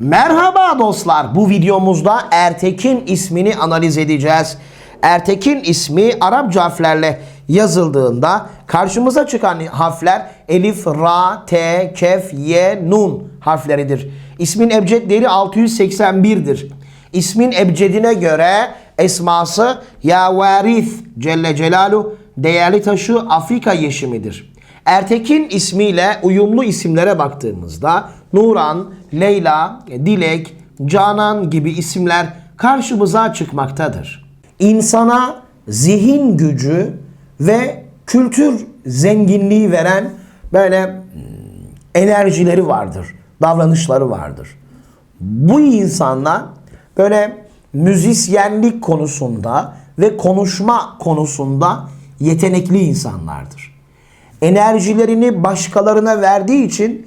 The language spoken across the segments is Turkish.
Merhaba dostlar. Bu videomuzda Ertekin ismini analiz edeceğiz. Ertekin ismi Arapça harflerle yazıldığında karşımıza çıkan harfler elif, ra, te, kef, ye, nun harfleridir. İsmin ebced değeri 681'dir. İsmin ebcedine göre esması ya varith Celle Celalu değerli taşı Afrika yeşimidir. Ertekin ismiyle uyumlu isimlere baktığımızda Nuran, Leyla, Dilek, Canan gibi isimler karşımıza çıkmaktadır. İnsana zihin gücü ve kültür zenginliği veren böyle hmm, enerjileri vardır, davranışları vardır. Bu insanlar böyle müzisyenlik konusunda ve konuşma konusunda yetenekli insanlardır enerjilerini başkalarına verdiği için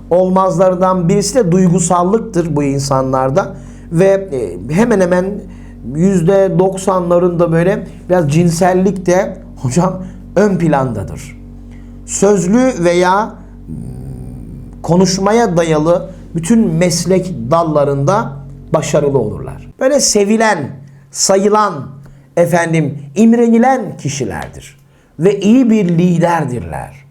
olmazlardan birisi de duygusallıktır bu insanlarda ve e, hemen hemen yüzde doksanlarında böyle biraz cinsellik de hocam ön plandadır. Sözlü veya hmm, konuşmaya dayalı bütün meslek dallarında başarılı olurlar. Böyle sevilen, sayılan, efendim imrenilen kişilerdir ve iyi bir liderdirler.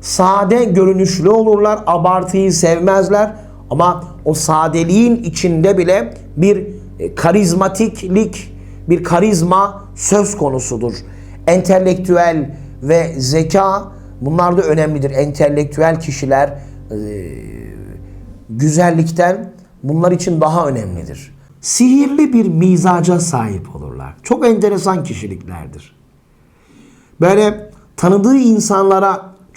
Sade görünüşlü olurlar. Abartıyı sevmezler. Ama o sadeliğin içinde bile bir e, karizmatiklik, bir karizma söz konusudur. Entelektüel ve zeka bunlar da önemlidir. Entelektüel kişiler e, güzellikten bunlar için daha önemlidir. Sihirli bir mizaca sahip olurlar. Çok enteresan kişiliklerdir. Böyle tanıdığı insanlara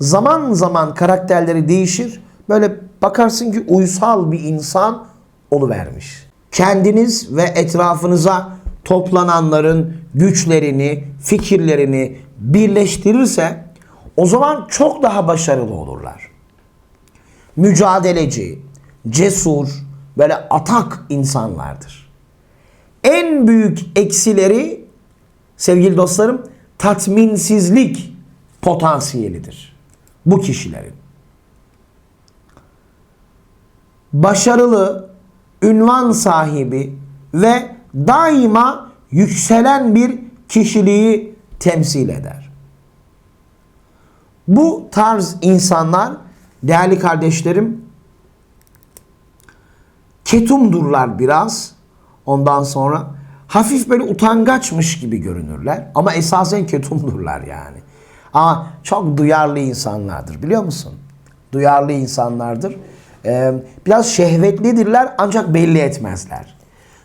Zaman zaman karakterleri değişir. Böyle bakarsın ki uysal bir insan oluvermiş. Kendiniz ve etrafınıza toplananların güçlerini, fikirlerini birleştirirse o zaman çok daha başarılı olurlar. Mücadeleci, cesur, böyle atak insanlardır. En büyük eksileri sevgili dostlarım tatminsizlik potansiyelidir bu kişilerin. Başarılı, ünvan sahibi ve daima yükselen bir kişiliği temsil eder. Bu tarz insanlar değerli kardeşlerim ketumdurlar biraz. Ondan sonra hafif böyle utangaçmış gibi görünürler ama esasen ketumdurlar yani. Ama çok duyarlı insanlardır biliyor musun? Duyarlı insanlardır. Ee, biraz şehvetlidirler ancak belli etmezler.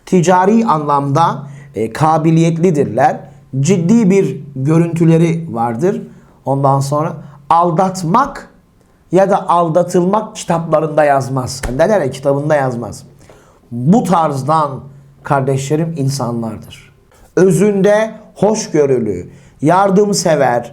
Ticari anlamda e, kabiliyetlidirler. Ciddi bir görüntüleri vardır. Ondan sonra aldatmak ya da aldatılmak kitaplarında yazmaz. Hani derler ya kitabında yazmaz. Bu tarzdan kardeşlerim insanlardır. Özünde hoşgörülü, yardımsever,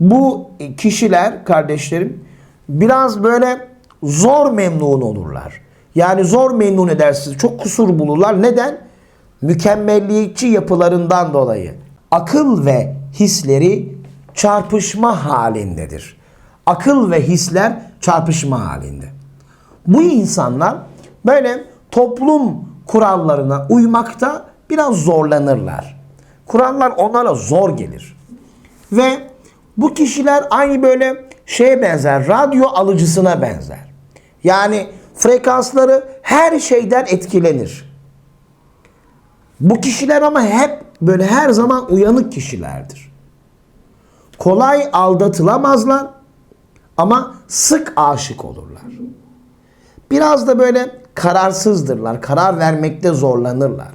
Bu kişiler kardeşlerim biraz böyle zor memnun olurlar. Yani zor memnun edersiniz. Çok kusur bulurlar. Neden? Mükemmelliyetçi yapılarından dolayı. Akıl ve hisleri çarpışma halindedir. Akıl ve hisler çarpışma halinde. Bu insanlar böyle toplum kurallarına uymakta biraz zorlanırlar. Kurallar onlara zor gelir. Ve bu kişiler aynı böyle şeye benzer, radyo alıcısına benzer. Yani frekansları her şeyden etkilenir. Bu kişiler ama hep böyle her zaman uyanık kişilerdir. Kolay aldatılamazlar ama sık aşık olurlar. Biraz da böyle kararsızdırlar. Karar vermekte zorlanırlar.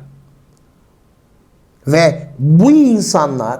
Ve bu insanlar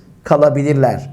kalabilirler.